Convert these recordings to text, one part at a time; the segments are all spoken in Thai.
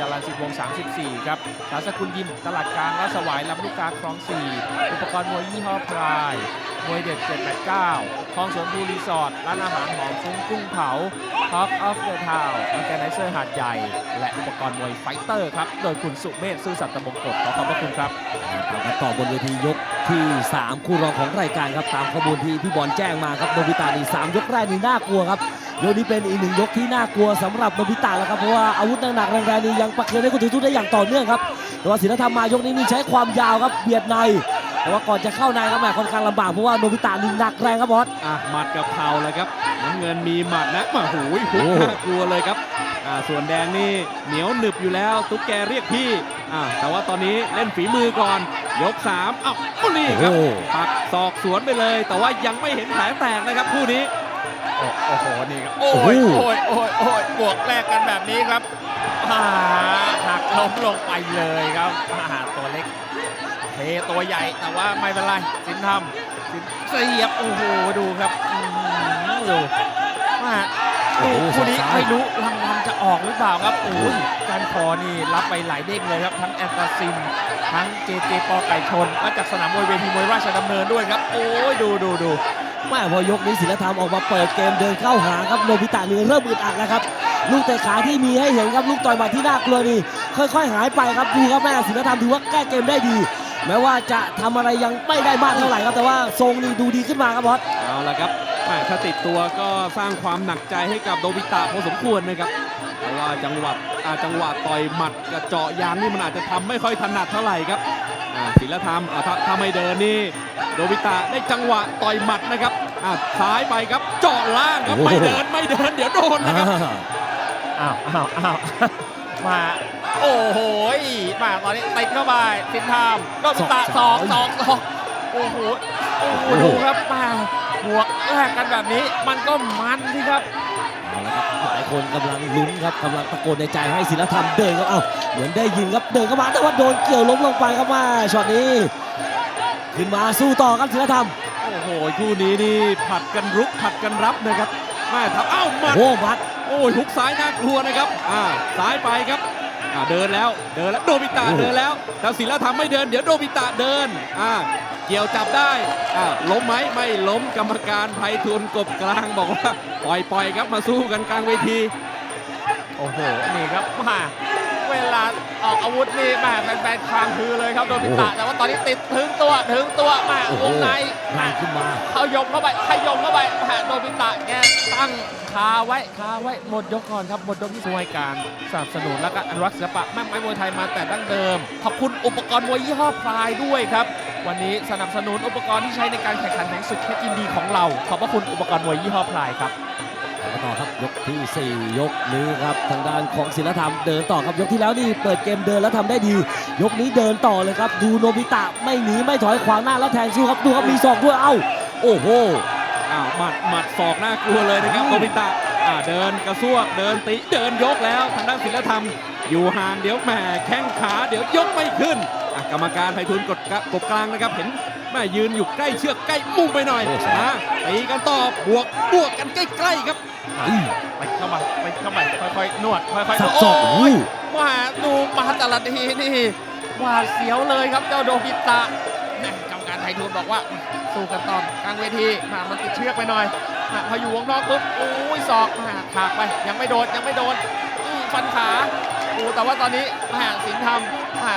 จรัญสิบวง 34 ครับสาสกุลยิม ตลาดกลางและสวายลำลูกกาคลอง 4 อุปกรณ์มวยยี่ห้อพราย มวยเด็ด 789คลองสวนบูรีสอร์ท ร้านอาหารหอมฟุ้งกุ้งเผา Talk of the Town อ r g a n i z e r หาดใหญ่ และอุปกรณ์มวยไฟเตอร์ครับ โดยคุณสุเมธซื่อสัตย์ตะบงกฎขอขอบพระคุณครับทำกันต่อบนเวทียกที่ 3 คู่รองของรายการครับ ตามข้อมูลที่พี่บอลแจ้งมาครับโนบิตานี่สามยกแรกนี่น่ากลัวครับ ยกนี้เป็นอีกหนึ่งยกที่น่ากลัวสำหรับโนบิตะแล้วครับเพราะว่าอาวุธหนักๆแรงๆนี่ยังปักเคียนให้คุณถือทุกได้อย่างต่อเนื่องครับแต่ว่าศิลธรรมมายกนี้นี่ใช้ความยาวครับเบียดในแต่ว่าก่อนจะเข้าในครับแหมค่อนข้างลำบากเพราะว่าโนบิตะนี่หนักแรงครับบอสอะหมัดกับเข่าเลยครับน้ำเงินมีหมัดนะมาหูยหุกโอ้น่ากลัวเลยครับอ่าส่วนแดงนี่เหนียวหนึบอยู่แล้ว ตุ๊กแกเรียกพี่อ่าแต่ว่าตอนนี้เล่นฝีมือก่อน ยก3เอ้าก็นี่ครับโอ้ปักศอกสวนไปเลย แต่ว่ายังไม่เห็นแผลแตกนะครับคู่นี้ โอ้โอ้โหนี่ครับโอ้ยโอ้โหโอ้ยโอ้ยโอ้ยบวกแรกกันแบบนี้ครับอ่าหักล้มลงไปเลยครับอ่าตัวเล็กเทตัวใหญ่แต่ว่าไม่เป็นไรสินทำสินเสียบโอ้โหดูครับอื้อหือดูว่าโอ้ดูโหคู่นี้ศอกซ้ายไม่รู้รางวัลจะออกหรือเปล่าครับโอ้ยการคอนี่รับไปหลายเด้งเลยครับทั้งแอนตาซินทั้งเจเจปอไก่ชนและจากสนามมวยเวทีมวยราชดำเนินด้วยครับ โอ้ยดูดูดู แม่พอยกนี้ศิลธรรมออกมาเปิดเกมเดินเข้าหาครับโนบิตะนี่เริ่มอึดอัดแล้วครับลูกเตะขาที่มีให้เห็นครับลูกต่อยหมัดที่น่ากลัวนี่ค่อย ๆ หายไปครับดูครับแม่ศิลธรรมถือว่าแก้เกมได้ดีแม้ว่าจะทำอะไรยังไม่ได้มากเท่าไหร่ครับแต่ว่าทรงนี่ดูดีขึ้นมาครับบอสเอาละครับแม่ถ้าติดตัวก็สร้างความหนักใจให้กับโดบิตะพอสมควรนะครับเพราะว่าจังหวะจังหวะต่อยหมัดกับเจาะยางนี่มันอาจจะทำไม่ค่อยถนัดเท่าไหร่ครับ ศิลธรรมอ่าถ้าถ้าไม่เดินนี่โดบิตะได้จังหวะต่อยหมัดนะครับอ่าซ้ายไปครับเจาะล่างครับโอ้โหไม่เดินไม่เดินเดี๋ยวโดนนะครับอ่าอ้าวอ้าวอ้าวมาโอ้โหยมาตอนนี้ติดเข้าไปสินทามก็ตะสองสองสองโอ้โหโอ้โหดูครับมาบวกแลกกันแบบนี้ มันก็มันที่ครับเอาละ ครับหลายคนกำลังลุ้นครับกำลังตะโกนในใจให้ศิลธรรมเดินครับเอ้าเหมือนได้ยินครับเดินเข้ามาแต่ว่าโดนเกี่ยวล้มลงไปครับมาช็อตนี้ ขึ้นมาสู้ต่อครับศิลธรรมโอ้โหคู่นี้นี่ผัดกันรุกผัดกันรับนะครับแม่ทับเอ้าหมัดโอ้บัดโอ้ยหุกซ้ายน่ากลัวนะครับอ่าซ้ายไปครับอ่าเดินแล้วเดินแล้วโดบิตะโอ้เดินแล้วแล้วศิลธรรมไม่เดินเดี๋ยวโดบิตะเดินอ่า เกี่ยวจับได้อ่าล้มไหมไม่ล้มกรรมการไพฑูรย์กบกลางบอกว่าปล่อยปล่อยครับมาสู้กันกลางเวที โอ้โห นี่ครับมา เวลาออกอาวุธนี่แม่แฟนๆคลางคือเลยครับโดนพิตะแต่ว่าตอนนี้ติดถึงตัวถึงตัวมาวงในแรงขึ้นมาเขายมเข้าไปขยมเข้าไปแม่โดนพิตะแกตั้งคาไว้คาไว้หมดยกก่อนครับหมดยกที่ช่วยการสนับสนุนและก็อนุรักษ์ศิลปะแม่ไม้มวยไทยมาแต่ดั้งเดิม ขอบคุณอุปกรณ์มวยยี่ห้อพลายด้วยครับ วันนี้สนับสนุนอุปกรณ์ที่ใช้ในการแข่งขันแห่งสุดเพชรยินดีของเรา ขอบพระคุณอุปกรณ์มวยยี่ห้อพลายครับแล้วต่อครับ ยกที่ 4 ยกนี้ครับทางด้านของศิลธรรมเดินต่อครับยกที่แล้วนี่เปิดเกมเดินแล้วทำได้ดี ยกนี้เดินต่อเลยครับดูโนบิตะไม่หนีไม่ถอยขวางหน้าแล้วแทงสู้ครับดูครับมีศอกด้วยเอ้าโอ้โหอ้าวหมัดหมัดศอกน่ากลัวเลยนะครับอืมโดบิตะอ่าเดินกระซวกเดินติเดินยกแล้วทางด้านศิลธรรม อยู่ห่างเดี๋ยวแหมแข้งขาเดี๋ยวยกไม่ขึ้นอะกรรมการไพฑูรย์กดกะกบกลางนะครับเห็น แม่ยืนอยู่ใกล้เชือกใกล้มุมไปหน่อยโอ้ใช่นะตีกันต่อบวกบวกกันใกล้ๆครับอื้อไปเข้ามาไปเข้าไปค่อยๆนวดค่อยๆสับโอ้ศอกยอู้ว่าดูมาแต่ละทีนี่หวาดเสียวเลยครับเจ้าโดบิตะแหม่กรรมการไทยทูนบอกว่าสู้กันตอนกลางเวทีมามันติดเชือกไปหน่อยมาพออยู่วงนอกปุ๊บโอ้ยศอกมาถากไปยังไม่โดนยังไม่โดนอื้อฟันขาโอ้แต่ว่าตอนนี้แหม่สินทำมา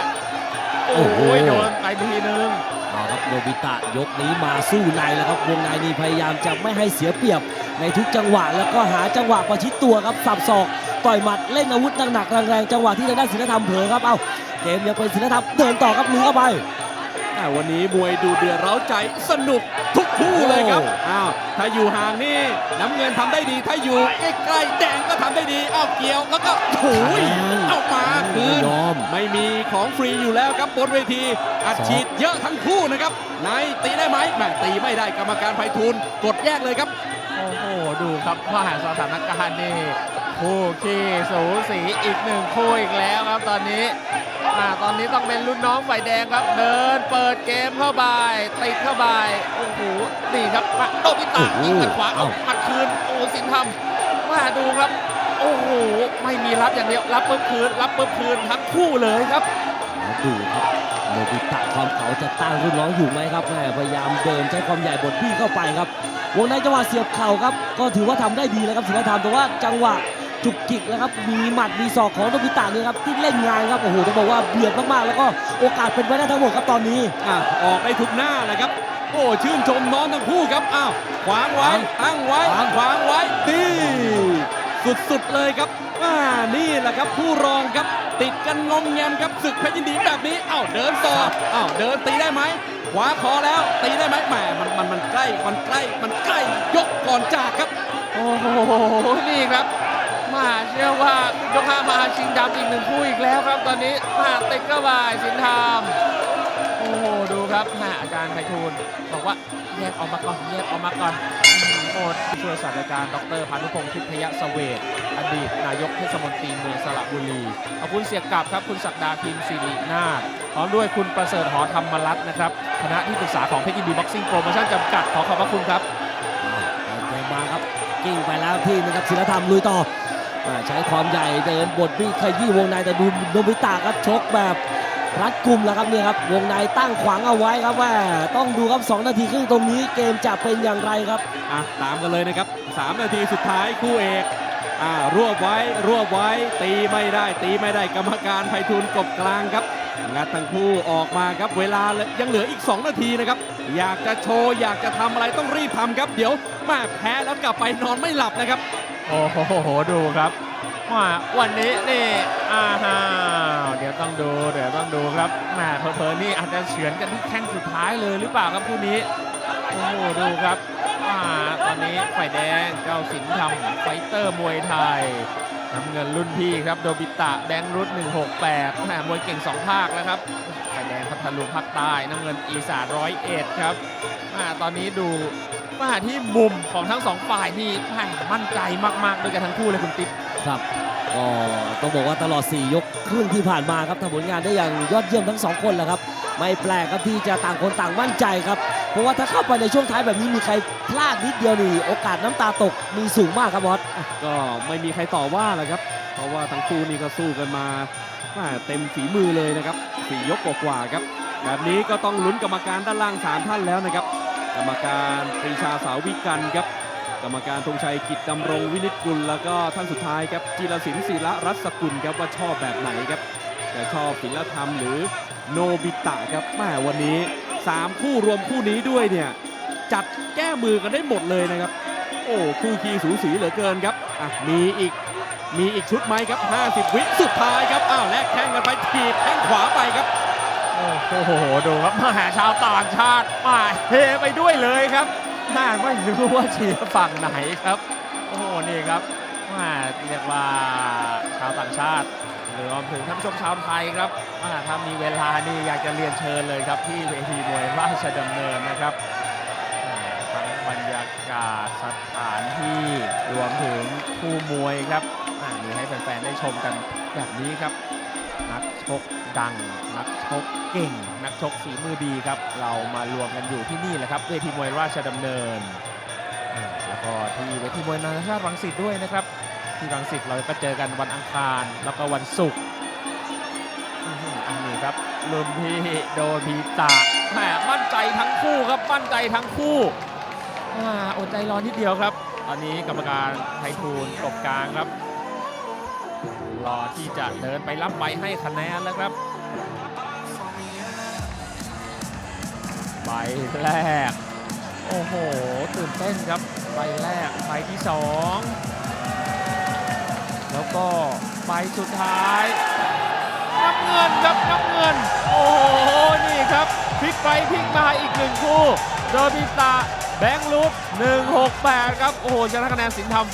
โอ้ยโดนไปทีนึง เอาครับโนบิตะยกนี้มาสู้ในแล้วครับวงในนี่พยายามจะไม่ให้เสียเปรียบในทุกจังหวะแล้วก็หาจังหวะประชิดตัวครับสับศอกต่อยหมัดเล่นอาวุธหนักๆแรงๆจังหวะที่ทางด้านศิลธรรมเผลอครับเอาเกมยังเป็นศิลธรรมเดินต่อครับมือเข้าไปวันนี้มวยดูเดือดเร้าใจสนุกทุก คู่เลยครับโอ้อ้าวถ้าอยู่ห่างนี่น้ำเงินทำได้ดีถ้าอยู่ใกล้ๆแดงก็ทำได้ดีอ้าวเกี่ยวแล้วก็โถุยเอามาคืนยอมไม่มีของฟรีอยู่แล้วครับบนเวที อัดสองฉีดเยอะทั้งคู่นะครับนายตีได้ไหมแหม่ตีไม่ได้กรรมการไพฑูรย์กดแยกเลยครับโอ้โห ดูครับว่าสถานการณ์นี่คู่ขี้สูสีอีกหนึ่งคู่อีกแล้วครับตอนนี้ อ่าตอนนี้ต้องเป็นรุ่นน้องฝ่ายแดงครับ เดินเปิดเกมเข้าไปติดเข้าไปโอ้โหนี่ครับมาโดบิตะโอ้โหยิงหมัดขวาเอาเอ้าหมัดคืนโอ้สินทำมาดูครับโอ้โอ้โหไม่มีรับอย่างเดียวรับปุ๊บคืน รับปุ๊บคืนทั้งคู่เลยครับแล้วดูครับโนบิตะความเขาจะต้านรุ่นน้องอยู่ไหมครับแม่พยายามเดินใช้ความใหญ่บดบี้เข้าไปครับวงในจังหวะเสียบเข่าครับ ก็ถือว่าทำได้ดีแล้วครับศิลธรรมแต่ว่าจังหวะ จุกจิกนะครับ มีหมัดมีศอกของโนบิตะเนี่ยครับที่เล่นงานครับโอ้โหต้องบอกว่าเบียดมากๆแล้วก็โอกาสเป็นไปได้ทั้งหมดครับตอนนี้อะออกได้ทุกหน้าเลยครับ โอ้ชื่นชมน้องทั้งคู่ครับอ้าวขวางไว้ตั้งไว้ขวางขวางไว้ดีสุดๆเลยครับอ่านี่แหละครับผู้รองครับติดกันงมแงมครับศึกเพชรยินดีแบบนี้อ้าวเดินต่ออ้าวเดินตีได้ไหมขวาคอแล้วตีได้ไหมแหมมันมันมันใกล้มันใกล้มันใกล้ยกก่อนจากครับ โอ้โหนี่ครับ มาเชื่อว่ายกห้ามาชิงดำอีกหนึ่งคู่อีกแล้วครับ ตอนนี้มาติดเข้าไปสินธรรมโอ้โหดูครับมาอาจารย์ไพฑูรย์บอกว่าแยกออกมาก่อนแยกออกมาก่อนโอดช่วยศาสตราจารย์ดรพานุพงศ์ทิพยสเวทอดีตนายกเทศมนตรีเมืองสระบุรีขอบคุณเสียกลับครับคุณศักดาพิมพ์สิรินาถพร้อมด้วยคุณประเสริฐหอธรรมรัตน์นะครับคณะที่ปรึกษาของเพชรยินดีบ็อกซิ่งโปรโมชั่นจำกัดขอขอบพระคุณครับเดินมาครับกิ้งไปแล้วที่นึงครับศิลธรรมลุยต่อ ใช้ความใหญ่เดินบดบี้ขยี้วงในแต่ดูโนบิตะครับชกแบบรัดกลุ่มแล้วครับเนี่ยครับ วงในตั้งขวางเอาไว้ครับว่าต้องดูครับ 2 นาทีครึ่งตรงนี้เกมจะเป็นอย่างไรครับอะตามกันเลยนะครับ 3 นาทีสุดท้ายคู่เอก อ่ารวบไว้รวบไว้ ตีไม่ได้ตีไม่ได้กรรมการไพฑูรย์กบกลางครับ งัดทั้งคู่ออกมาครับเวลายังเหลืออีก 2 นาทีนะครับ อยากจะโชว์อยากจะทำอะไรต้องรีบทำครับ เดี๋ยวแมาแพ้แล้วกลับไปนอนไม่หลับนะครับ โอ้โหดูครับว่าวันนี้นี่อ้าวเดี๋ยวต้องดูเดี๋ยวต้องดูครับแหมเพลินๆนี่อาจจะเฉือนกันที่แข้งสุดท้ายเลยหรือเปล่าครับคู่นี้โอ้โหดูครับ อ่าตอนนี้ฝ่ายแดงเจ้าสิงห์ทำไฟเตอร์มวยไทยน้ำเงินรุ่นพี่ครับโดบิตะแบงค์รุด168แหมมวยเก่ง 2 ภาคแล้วครับฝ่ายแดงพัทลุงภาคใต้น้ำเงินอีสานร้อยเอ็ดครับอ่าตอนนี้ดูมาที่มุมของทั้งสองฝ่ายนี่แหม่มั่นใจมากๆด้วยกันทั้งคู่เลยคุณติ๊บครับก็ต้องบอกว่าตลอด 4 ยกครึ่งที่ผ่านมาครับทำผลงานได้อย่างยอดเยี่ยมทั้ง2คนแหละครับ ไม่แปลกครับที่จะต่างคนต่างมั่นใจครับ เพราะว่าถ้าเข้าไปในช่วงท้ายแบบนี้มีใครพลาดนิดเดียวนี่โอกาสน้ำตาตกมีสูงมากครับบอสก็ไม่มีใครต่อว่าแหละครับ เพราะว่าทั้งคู่นี่ก็สู้กันมาแม่เต็มฝีมือเลยนะครับสี่ยกกว่าครับ แบบนี้ก็ต้องลุ้นกรรมการด้านล่างสามท่านแล้วนะครับ กรรมการปรีชาสาววิกันครับกรรมการธงชัยกิจดำรงวินิจกุล แล้วก็ท่านสุดท้ายครับจิรศิลป์ศิระรัศกุลครับว่าชอบแบบไหนครับจะชอบศิลธรรมหรือโนบิตะครับแม่วันนี้ สามคู่รวมคู่นี้ด้วยเนี่ย จัดแก้มือกันได้หมดเลยนะครับ โอ้คู่คีสูสีเหลือเกินครับอะมีอีกมีอีกชุดไหมครับ 50 วิสุดท้ายครับอ้าวแลกแข้งกันไปถีบแข้งขวาไปครับโอ้โหดูครับมาหาชาวต่างชาติมาเฮไปด้วยเลยครับน่าไม่รู้ว่าเชียร์ฝั่งไหนครับ โอ้โหนี่ครับมาเรียกว่าชาวต่างชาติห รวมถึงท่านผู้ชมชาวไทยครับถ้ามีเวลานี่อยากจะเรียนเชิญเลยครับที่เวทีมวยราชดำเนินนะครับทั้งบรรยากาศสถานที่รวมถึงคู่มวยครับอ่ามีให้แฟนๆได้ชมกันแบบนี้ครับ นักชกดัง นักชกเก่ง นักชกฝีมือดีครับ เรามารวมกันอยู่ที่นี่แหละครับเวทีมวยราชดำเนิน แล้วก็ที่เวทีมวยนานาชาติรังสิตด้วยนะครับ ที่รังสิตเราก็เจอกันวันอังคารแล้วก็วันศุกร์อันนี้ครับรุ่นพี่โดบีตะแหมมั่นใจทั้งคู่ครับมั่นใจทั้งคู่อ่าอดใจรอนิดเดียวครับ ตอนนี้กรรมการไททูลกบกลางครับ รอที่จะเดินไปรับใบให้คะแนนแล้วครับใบแรก โอ้โห ตื่นเต้นครับ ใบแรก ใบที่สอง แล้วก็ไปสุดท้ายน้ำเงินครับน้ำเงิน โอ้โห นี่ครับพลิกไปพลิกมาอีกหนึ่งคู่เดอร์บิตาแบงค์ลูด168 ครับ โอ้โหชนะคะแนนสินธรรม